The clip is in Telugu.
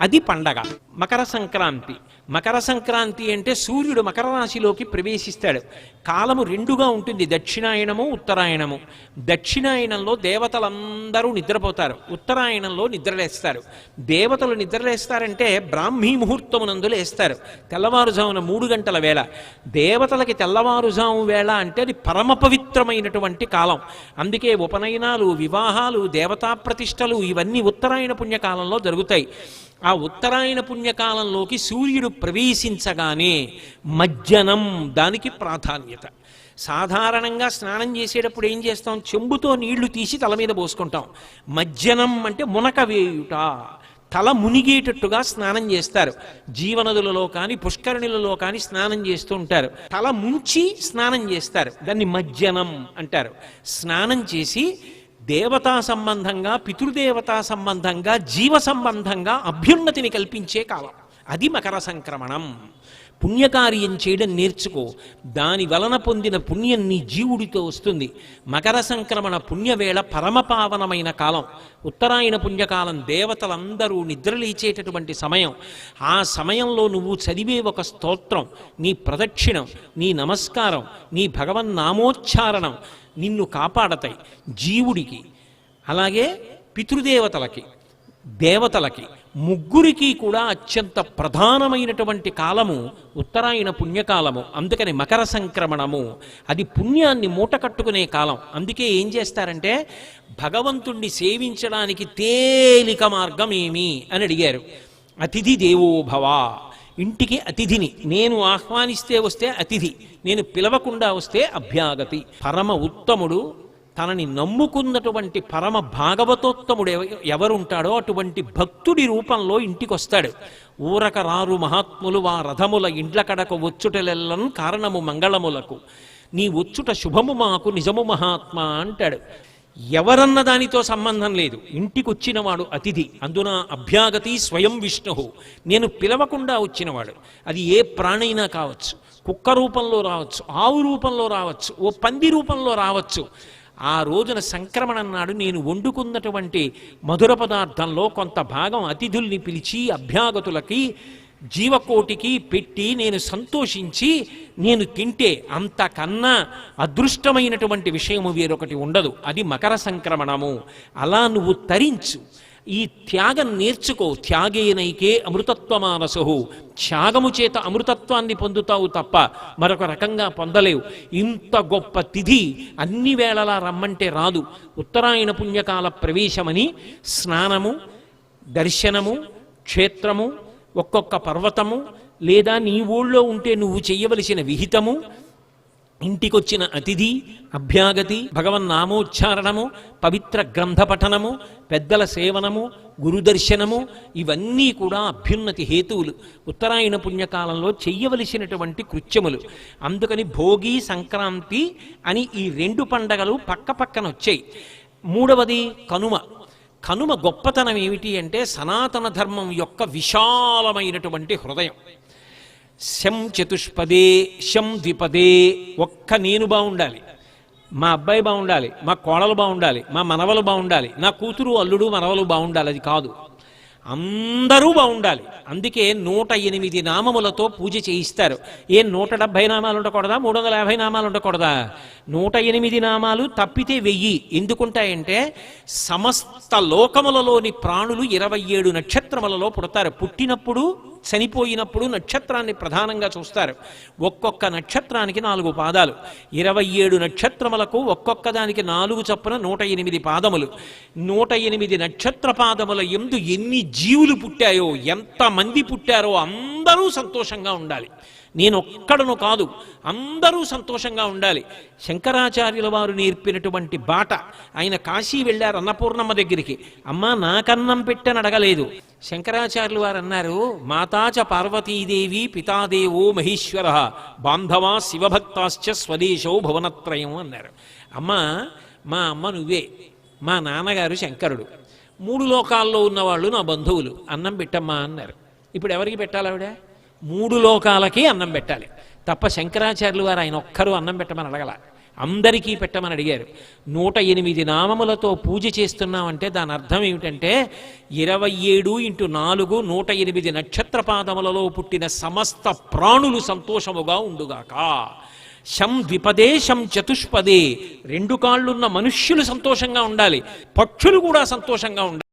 అది పండగ. మకర సంక్రాంతి. మకర సంక్రాంతి అంటే సూర్యుడు మకర రాశిలోకి ప్రవేశిస్తాడు. కాలము రెండుగా ఉంటుంది. దక్షిణాయనము ఉత్తరాయణము దక్షిణాయనంలో దేవతలందరూ నిద్రపోతారు. ఉత్తరాయణంలో నిద్రలేస్తారు. దేవతలు నిద్రలేస్తారంటే బ్రాహ్మీ ముహూర్తమునందు లేస్తారు. తెల్లవారుజామున మూడు గంటల వేళ. దేవతలకి తెల్లవారుజాము వేళ అంటే అది పరమ పవిత్రమైనటువంటి కాలం. అందుకే ఉపనయనాలు వివాహాలు దేవతా ప్రతిష్టలు ఇవన్నీ ఉత్తరాయణ పుణ్యకాలంలో జరుగుతాయి. ఆ ఉత్తరాయణ సాయంకాలంలోకి సూర్యుడు ప్రవేశించగానే మజ్జనం దానికి ప్రాధాన్యత. సాధారణంగా స్నానం చేసేటప్పుడు ఏం చేస్తాం? చెంబుతో నీళ్ళు తీసి తల మీద పోసుకుంటాం. మజ్జనం అంటే మునక వేయుట. తల మునిగేటట్టుగా స్నానం చేస్తారు. జీవనదులలో కానీ పుష్కరిణులలో కానీ స్నానం చేస్తూ ఉంటారు. తల ముంచి స్నానం చేస్తారు. దాన్ని మజ్జనం అంటారు. స్నానం చేసి దేవతా సంబంధంగా పితృదేవతా సంబంధంగా జీవ సంబంధంగా అభ్యున్నతిని కల్పించే కాలం. అది మకర సంక్రమణం. పుణ్యకార్యం చేయడం నేర్చుకో. దాని వలన పొందిన పుణ్యం నీ జీవుడితో వస్తుంది. మకర సంక్రమణ పుణ్యవేళ పరమపావనమైన కాలం. ఉత్తరాయణ పుణ్యకాలం దేవతలందరూ నిద్రలేచేటటువంటి సమయం. ఆ సమయంలో నువ్వు చదివే ఒక స్తోత్రం నీ ప్రదక్షిణం నీ నమస్కారం నీ భగవన్నామోచ్చారణం నిన్ను కాపాడతాయి జీవుడికి అలాగే పితృదేవతలకి. దేవతలకి ముగ్గురికి కూడా అత్యంత ప్రధానమైనటువంటి కాలము ఉత్తరాయణ పుణ్యకాలము అందుకని మకర సంక్రమణము. అది పుణ్యాన్ని మూట కట్టుకునే కాలం. అందుకే ఏం చేస్తారంటే భగవంతుణ్ణి సేవించడానికి తేలిక మార్గం ఏమి అని అడిగారు. అతిథి దేవోభవ ఇంటికి అతిథిని నేను ఆహ్వానిస్తే వస్తే అతిథి నేను పిలవకుండా వస్తే అభ్యాగతి పరమ ఉత్తముడు తనని నమ్ముకున్నటువంటి పరమ భాగవతోత్తముడు ఎవరు ఎవరుంటాడో అటువంటి భక్తుడి రూపంలో ఇంటికి వస్తాడు ఊరక రారు మహాత్ములు వా రథముల ఇండ్ల కడక వచ్చుటలెల్లను కారణము మంగళములకు. నీ వచ్చుట శుభము మాకు నిజము మహాత్మా అంటాడు. ఎవరన్న దానితో సంబంధం లేదు. ఇంటికి వచ్చినవాడు అతిథి. అందున అభ్యాగతి స్వయం విష్ణు. నేను పిలవకుండా వచ్చినవాడు. అది ఏ ప్రాణైనా కావచ్చు. కుక్క రూపంలో రావచ్చు. ఆవు రూపంలో రావచ్చు. ఓ పంది రూపంలో రావచ్చు. ఆ రోజున సంక్రమణ నాడు నేను వండుకున్నటువంటి మధుర పదార్థంలో కొంత భాగం అతిథుల్ని పిలిచి అభ్యాగతులకి జీవకోటికి పెట్టి నేను సంతోషించి నేను తింటే అంతకన్నా అదృష్టమైనటువంటి విషయము వేరొకటి ఉండదు. అది మకర సంక్రమణము. అలా నువ్వు తరించు. ఈ త్యాగం నేర్చుకో. త్యాగేనైకే అమృతత్వమానసు త్యాగము చేత అమృతత్వాన్ని పొందుతావు తప్ప మరొక రకంగా పొందలేవు. ఇంత గొప్ప తిథి అన్ని వేళలా రమ్మంటే రాదు. ఉత్తరాయణ పుణ్యకాల ప్రవేశమని స్నానము దర్శనము క్షేత్రము ఒక్కొక్క పర్వతము లేదా నీ ఊళ్ళో ఉంటే నువ్వు చేయవలసిన విహితము ఇంటికొచ్చిన అతిథి అభ్యాగతి భగవన్నామోచ్చారణము పవిత్ర గ్రంథ పఠనము పెద్దల సేవనము గురుదర్శనము ఇవన్నీ కూడా అభ్యున్నతి హేతువులు. ఉత్తరాయణ పుణ్యకాలంలో చెయ్యవలసినటువంటి కృత్యములు. అందుకని భోగి సంక్రాంతి అని ఈ రెండు పండగలు పక్క పక్కన వచ్చాయి. మూడవది కనుమ. కనుమ గొప్పతనం ఏమిటి అంటే సనాతన ధర్మం యొక్క విశాలమైనటువంటి హృదయం. శం చతుష్పదే శం ద్విపదే ఒక్క నేను బాగుండాలి మా అబ్బాయి బాగుండాలి మా కోడలు బాగుండాలి మా మనవలు బాగుండాలి నా కూతురు అల్లుడు మనవలు బాగుండాలి అది కాదు. అందరూ బాగుండాలి అందుకే నూట ఎనిమిది నామములతో పూజ చేయిస్తారు. ఏ నూట డెబ్భై నామాలు ఉండకూడదా? మూడు వందల యాభై నామాలు ఉండకూడదా? నూట ఎనిమిది నామాలు తప్పితే వెయ్యి. ఎందుకుంటాయంటే సమస్త లోకములలోని ప్రాణులు ఇరవై ఏడు నక్షత్రములలో పుడతారు. పుట్టినప్పుడు చనిపోయినప్పుడు నక్షత్రాన్ని ప్రధానంగా చూస్తారు. ఒక్కొక్క నక్షత్రానికి నాలుగు పాదాలు. ఇరవై ఏడు నక్షత్రములకు ఒక్కొక్క దానికి నాలుగు చొప్పున నూట ఎనిమిది పాదములు. నూట ఎనిమిది నక్షత్ర పాదముల ఎందు ఎన్ని జీవులు పుట్టాయో ఎంతమంది పుట్టారో అందరూ సంతోషంగా ఉండాలి. నేను ఒక్కడను కాదు అందరూ సంతోషంగా ఉండాలి. శంకరాచార్యుల వారు నేర్పినటువంటి బాట ఆయన కాశీ వెళ్ళారు అన్నపూర్ణమ్మ దగ్గరికి. అమ్మా నాకన్నం పెట్టని అడగలేదు. శంకరాచార్యులు వారు అన్నారు మాతాచ పార్వతీదేవి పితాదేవో మహేశ్వర బాంధవా శివభక్తాశ్చ స్వదేశో భువనత్రయం అన్నారు. అమ్మా మా అమ్మ నువ్వే మా నాన్నగారు శంకరుడు. మూడు లోకాల్లో ఉన్నవాళ్ళు నా బంధువులు అన్నం పెట్టమ్మా అన్నారు. ఇప్పుడు ఎవరికి పెట్టాలి ఆవిడ మూడు లోకాలకి అన్నం పెట్టాలి. తప్ప శంకరాచార్యులు వారు ఆయన ఒక్కరు అన్నం పెట్టమని అడగల. అందరికీ పెట్టమని అడిగారు. నూట ఎనిమిది నామములతో పూజ చేస్తున్నామంటే దాని అర్థం ఏమిటంటే ఇరవై ఏడు ఇంటూ నాలుగు నూట ఎనిమిది నక్షత్ర పాదములలో పుట్టిన సమస్త ప్రాణులు సంతోషముగా ఉండుగాక. శం ద్విపదే శం చతుష్పదే రెండు కాళ్ళున్న మనుష్యులు సంతోషంగా ఉండాలి. పక్షులు కూడా సంతోషంగా ఉండాలి.